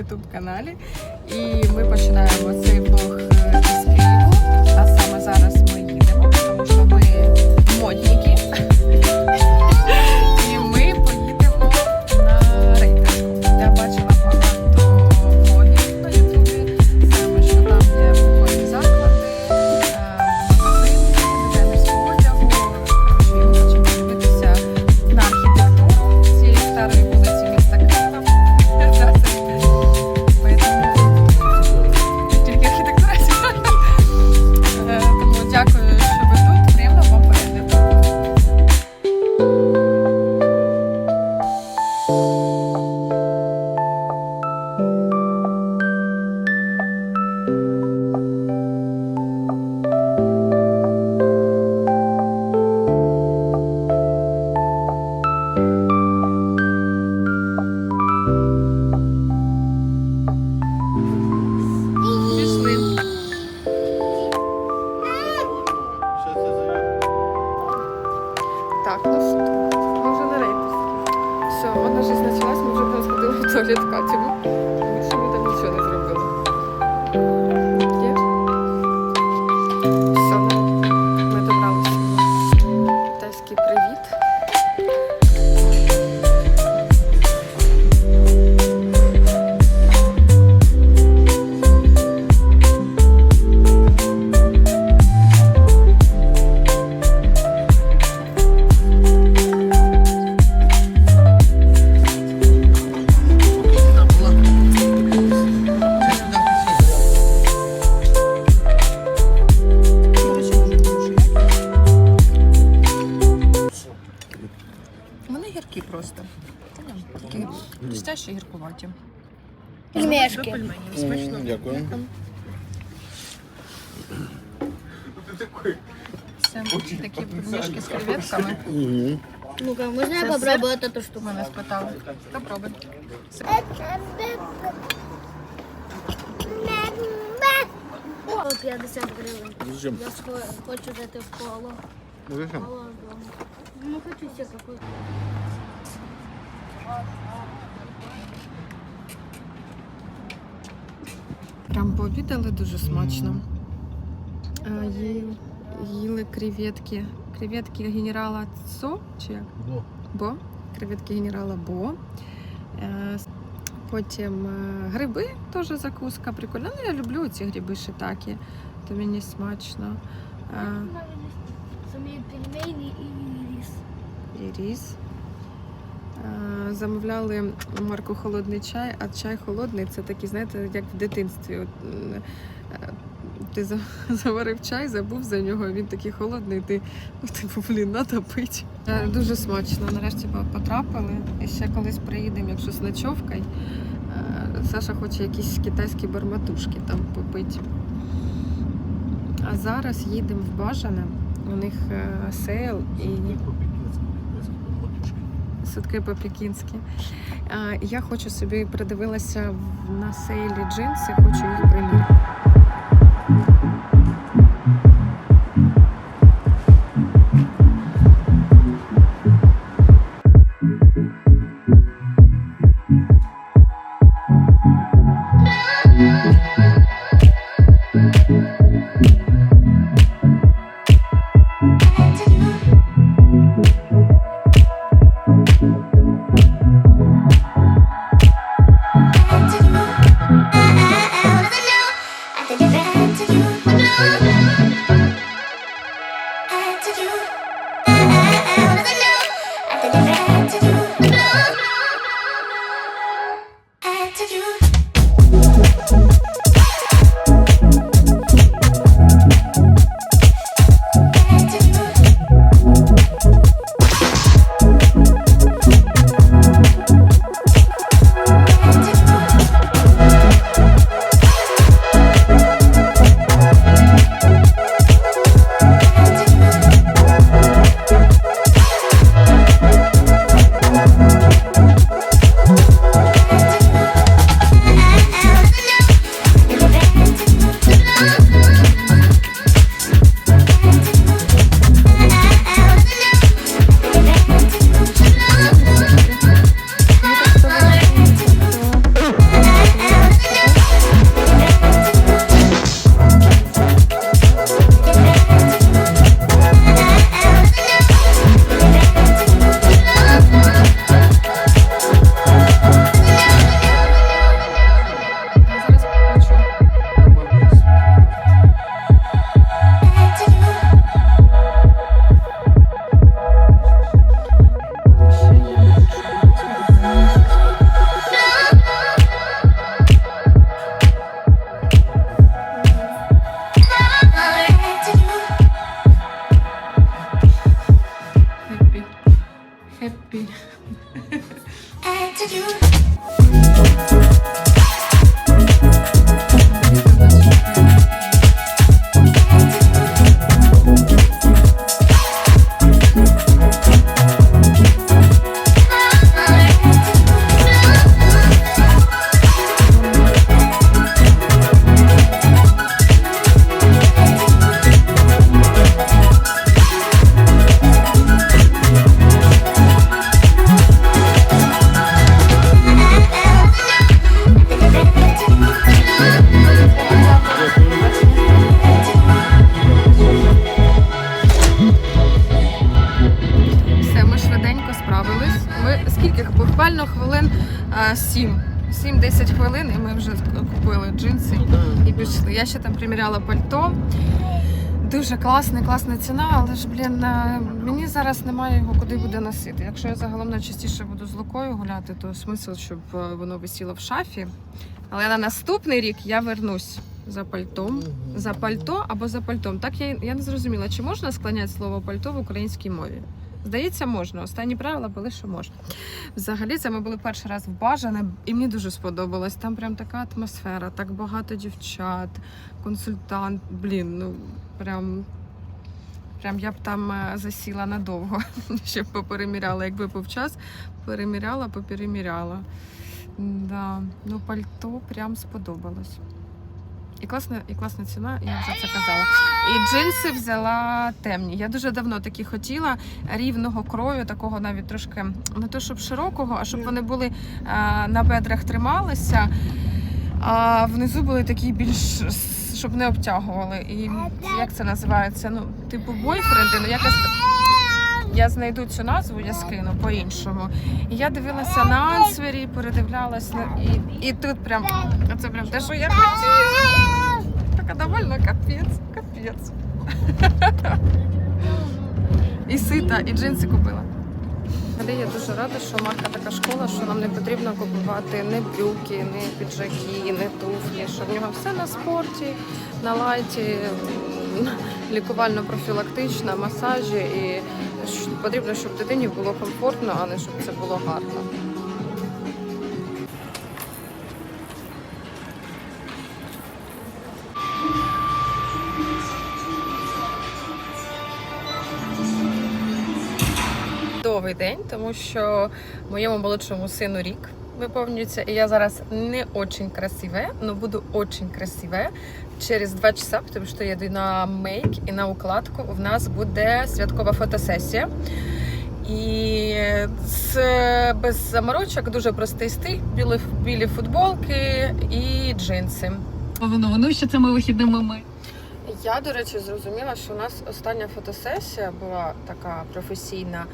YouTube каналі. Просто. Такі хрустящі гіркуваті. Пельмешки. Мгм, Дякую. Це такі пельмешки з креветками. Ну-ка, можно я попробую эту штуку? Мене спитали. Попробуй. По 50 гривен. Зачем? Я хочу взять в колу. Ну, зачем? Ну, хочу себе какую-то. Прям пообідали дуже смачно. А, ї- Їли креветки. Креветки генерала Цо чи як? Бо. Бо. Креветки генерала Бо. Е, Потім е, гриби теж закуска. Прикольно. Ну, я люблю ці гриби шитаки. То мені смачно. Е, Самі пельмени і рис. і різ. Е, Замовляли марку холодний чай, а чай холодний це такий, знаєте, як в дитинстві. От, е, ти заварив чай, забув за нього, він такий холодний, ти ну, типу, блін, треба пити. Е, Дуже смачно. Нарешті потрапили. І ще колись приїдемо, якщо з ночовкою. Саша хоче якісь китайські барматушки там попити. А зараз їдемо в Бажане. У них сейл і сутки по-пікінськи. Я хочу собі придивилася на сейлі джинси, хочу їх приміряти. Все, 7-10 хвилин, і ми вже купили джинси і пішли. Я ще там приміряла пальто. Дуже класне, класна ціна, але ж, блін, мені зараз немає його куди буде носити. Якщо я загалом найчастіше буду з лукою гуляти, то смисл, щоб е, воно висіло в шафі. Але на наступний рік я вернусь за пальтом. За пальто або за пальтом. Так я, я не зрозуміла, чи можна склоняти слово пальто в українській мові. Здається, можна. Останні правила були, що можна. Взагалі, це ми були перший раз в Бажане, і мені дуже сподобалось. Там прям така атмосфера, так багато дівчат, консультант. Блін, ну прям. Прям я б там е, засіла надовго, щоб попереміряла. Якби був час, переміряла, попереміряла. Да. Ну, пальто прям сподобалось. І класна, і класна ціна, я вже це казала. І джинси взяла темні. Я дуже давно такі хотіла рівного крою, такого навіть трошки не то щоб широкого, а щоб вони були а, на бедрах трималися, а внизу були такі більш щоб не обтягували. І як це називається? Ну, типу бойфренди, ну якось. Я знайду цю назву, я скину по-іншому. І я дивилася на Ансвері, передивлялась на і, і тут прям це прям те, що я хотіла. Така довольно капець, капець. І сита, і джинси купила. Я дуже рада, що марка така школа, що нам не потрібно купувати ні брюки, ні піджаки, ні туфлі, що в нього все на спорті, на лайті, лікувально-профілактична, масажі. І потрібно, щоб дитині було комфортно, а не щоб це було гарно. Чудовий день, тому що моєму молодшому сину рік виповнюється, і я зараз не очень красиве, але буду очень красиве через два часа, тому що я йду на мейк і на укладку. У нас буде святкова фотосесія. І це без заморочок, дуже простий стиль, білі, білі футболки і джинси. Воно, ну що цими вихідними ми. Я, до речі, зрозуміла, що у нас остання фотосесія була така професійна.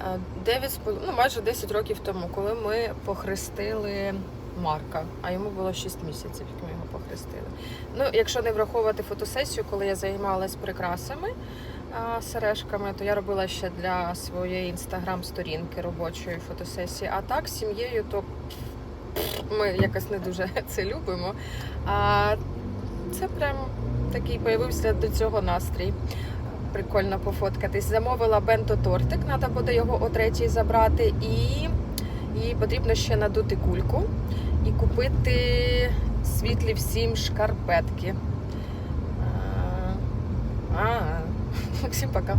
Е, 9, ну, майже 10 років тому, коли ми похрестили Марка, а йому було 6 місяців, як ми його похрестили. Ну, якщо не враховувати фотосесію, коли я займалась прикрасами, сережками, то я робила ще для своєї інстаграм-сторінки робочої фотосесії. А так, сім'єю, то ми якось не дуже це любимо. А це прям такий появився до цього настрій. Прикольно пофоткатись. Замовила бенто тортик, треба буде його о третій забрати, і їй потрібно ще надути кульку і купити світлі всім шкарпетки. А, а. всім пока.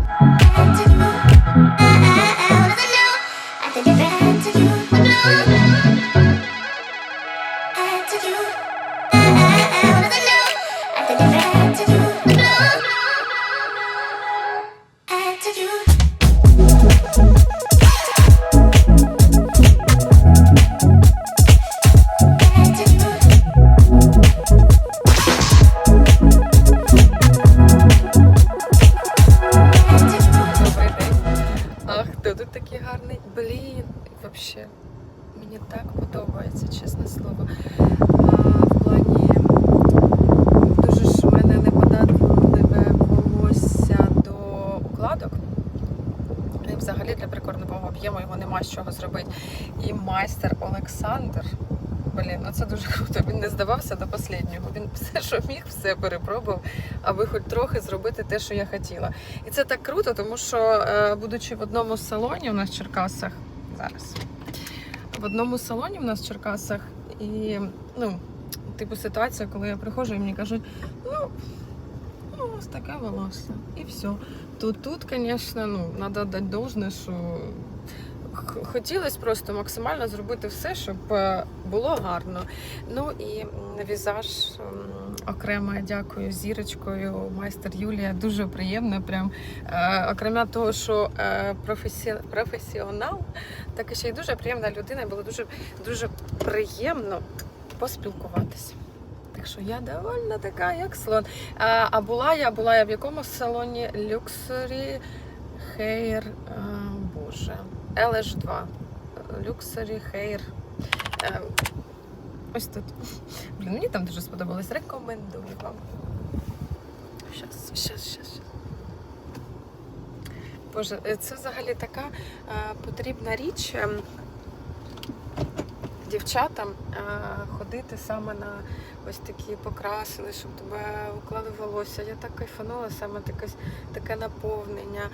Останнього. Він все, що міг, все перепробував, аби хоч трохи зробити те, що я хотіла. І це так круто, тому що, е, будучи в одному з салонів у нас в Черкасах, зараз. В одному з салоні в нас в Черкасах, і ну, типу ситуація, коли я приходжу і мені кажуть, ну, ну у вас таке волосся, і все. То тут, звісно, ну, треба дати должне, що хотілося просто максимально зробити все, щоб е, було гарно. Ну і візаж окремо дякую зірочкою, майстер Юлія. Дуже приємно. Прям е, окрема того, що е, професі... професіонал, так і ще й дуже приємна людина. Було дуже дуже приємно поспілкуватися. Так що я довольна така, як слон. А, а була я була я в якому салоні Hair, а, боже, LH2. Luxury Hair. Ось тут. Блін, мені там дуже сподобалось. Рекомендую вам. Щас, щас, щас. Боже, е, це взагалі така е, потрібна річ ем, дівчатам е, ходити саме на ось такі покрасили, щоб тебе уклали волосся. Я так кайфанула, саме таке, таке наповнення.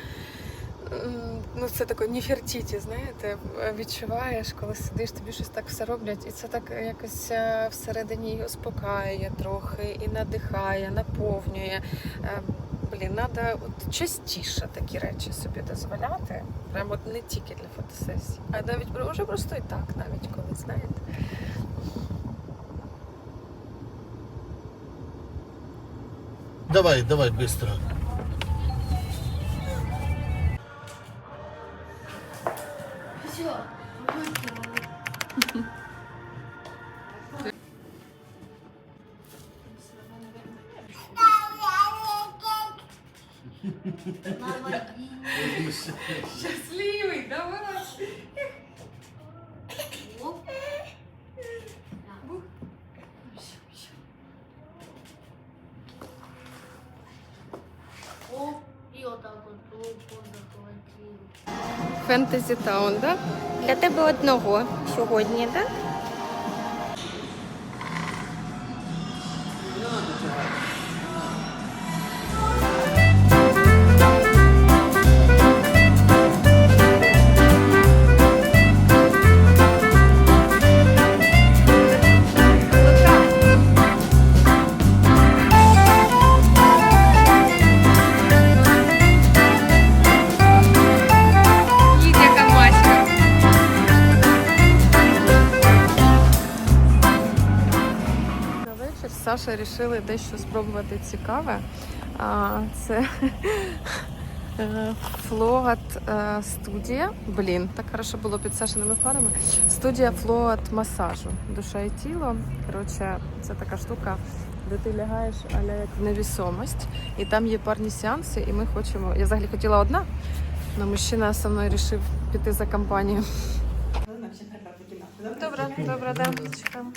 Ну, це таке Ніфертіті, знаєте, відчуваєш, коли сидиш, тобі щось так все роблять, і це так якось е, всередині і успокаює трохи, і надихає, наповнює. Е, Блін, треба от частіше такі речі собі дозволяти. Прямо не тільки для фотосесій, а навіть вже просто і так, навіть коли знаєте. Давай, давай, быстро. Мама, Щасливий, давай! Фентезі Таун, да? Для тебе одного сьогодні, так? Їдь, вирішили дещо спробувати цікаве. Це е, Флоат е, студія. Блін, так хорошо було під Сашиними фарами. Студія Флоат масажу. Душа і тіло. Коротше, це така штука, де ти лягаєш аля як в невісомость. І там є парні сеанси, і ми хочемо. Я взагалі хотіла одна, але мужчина зі мною вирішив піти за компанію. Добре, добре, да, чекаємо.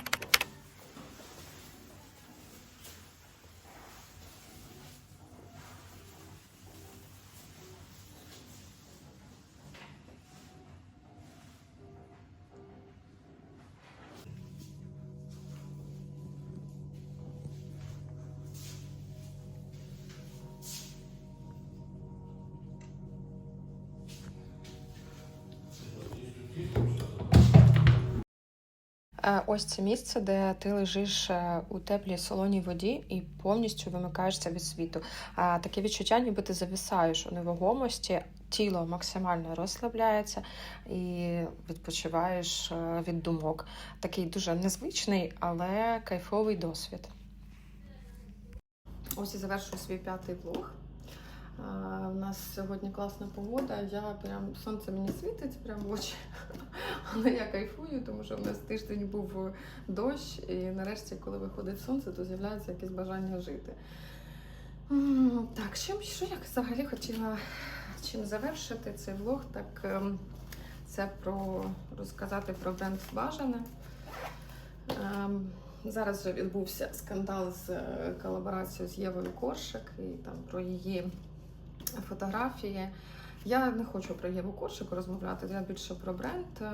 Ось це місце, де ти лежиш е, у теплій солоній воді і повністю вимикаєшся від світу. Таке відчуття, ніби ти зависаєш у невагомості, тіло максимально розслабляється і відпочиваєш е, від думок. Такий дуже незвичний, але кайфовий досвід. Ось і завершую свій п'ятий влог. У нас сьогодні класна погода. Я прям сонце мені світить прям в очі. Але я кайфую, тому що в нас тиждень був дощ, і нарешті, коли виходить сонце, то з'являється якесь бажання жити. Так, чим що я взагалі хотіла чим завершити цей влог? Так ем, це про розказати про бренд Бажане. Ем, Зараз вже відбувся скандал з е, колаборацією з Євою Коршик і там про її фотографії. Я не хочу про Єву Коршик розмовляти, я більше про бренд. Е,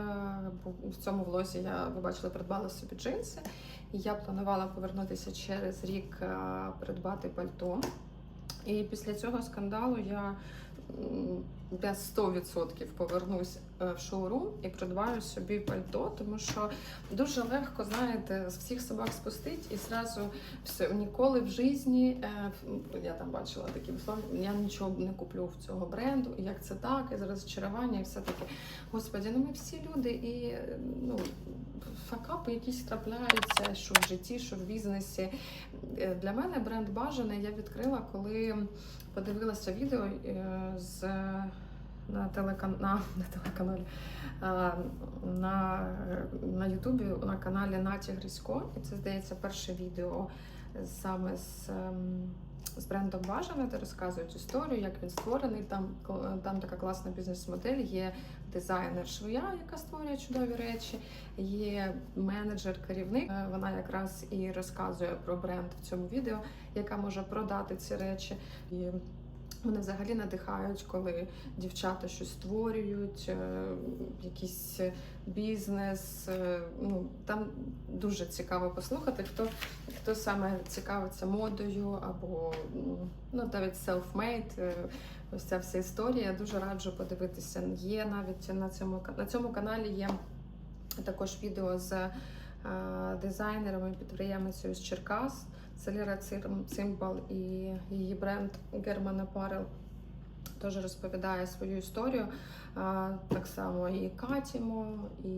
Бо в цьому влозі я, ви бачили, придбала собі джинси. І я планувала повернутися через рік е, придбати пальто. І після цього скандалу я без 100% повернусь в шоурум і придбаю собі пальто, тому що дуже легко, знаєте, з всіх собак спустить і зразу все ніколи в житті. е, Я там бачила такі висловлення, я нічого не куплю в цього бренду. Як це так, і розчарування, і все таке. Господі, ну ми всі люди, і е, ну факапи якісь трапляються, що в житті, що в бізнесі. Е, Для мене бренд бажаний я відкрила, коли подивилася відео е, з на телекан... на, на телеканалі на, на Ютубі на каналі Наті Грисько. І це здається перше відео саме з. ем, З брендом бажане, де розказують історію, як він створений. Там там така класна бізнес-модель. Є дизайнер швея, яка створює чудові речі. Є менеджер, керівник. Е, Вона якраз і розказує про бренд в цьому відео, яка може продати ці речі. І вони взагалі надихають, коли дівчата щось створюють, е, якийсь бізнес. е, Ну там дуже цікаво послухати, хто, хто саме цікавиться модою або ну навіть self-made, е, Ось ця вся історія. Я дуже раджу подивитися. Є навіть на цьому на цьому каналі є також відео з е, дизайнером і підприємицею з Черкас. Це Ліра Цим- Цимбал і її бренд German Apparel теж розповідає свою історію. Так само і Катімо, і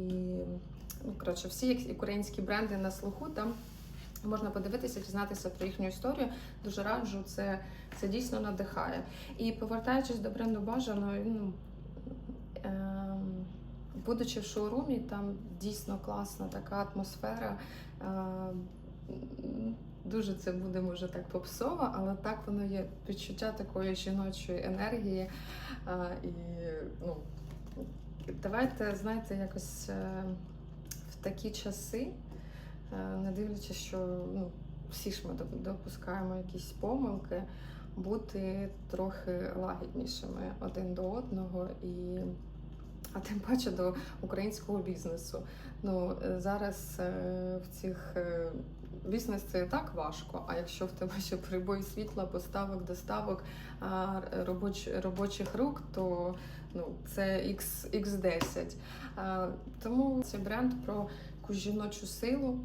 ну, коротше, всі українські бренди на слуху там. Можна подивитися, дізнатися про їхню історію. Дуже раджу, це, це дійсно надихає. І повертаючись до бренду бажаної, ну, ем, будучи в шоурумі, там дійсно класна така атмосфера. Ем, Дуже це буде може так попсово, але так воно є відчуття такої жіночої енергії. А, і ну, давайте, знаєте, якось е, в такі часи, е, не дивлячись, що ну, всі ж ми допускаємо якісь помилки, бути трохи лагіднішими один до одного і. А тим паче до українського бізнесу. Ну е, зараз в цих бізнес це і так важко. А якщо в тебе ще прибой світла, поставок, доставок робоч, робочих рук, то ну це X, X10. Тому цей бренд про якусь жіночу силу,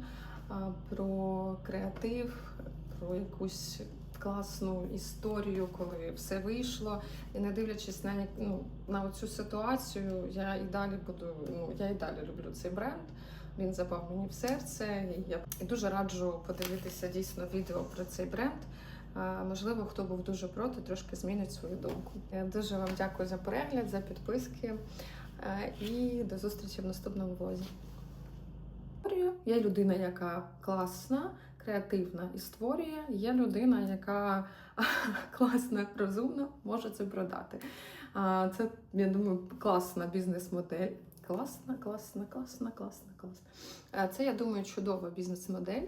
про креатив, про якусь класну історію, коли все вийшло. І не дивлячись на ну, на цю ситуацію, я і далі буду. Ну я і далі люблю цей бренд. Він запав мені в серце. Я дуже раджу подивитися дійсно відео про цей бренд. Можливо, хто був дуже проти, трошки змінить свою думку. Я дуже вам дякую за перегляд, за підписки е, і до зустрічі в наступному влозі. Є людина, яка класна, креативна і створює. Є людина, яка класна, розумна, може це продати. Це, я думаю, класна бізнес-модель. Класна, класна, класна, класна, класна. Е, Це, я думаю, чудова бізнес-модель.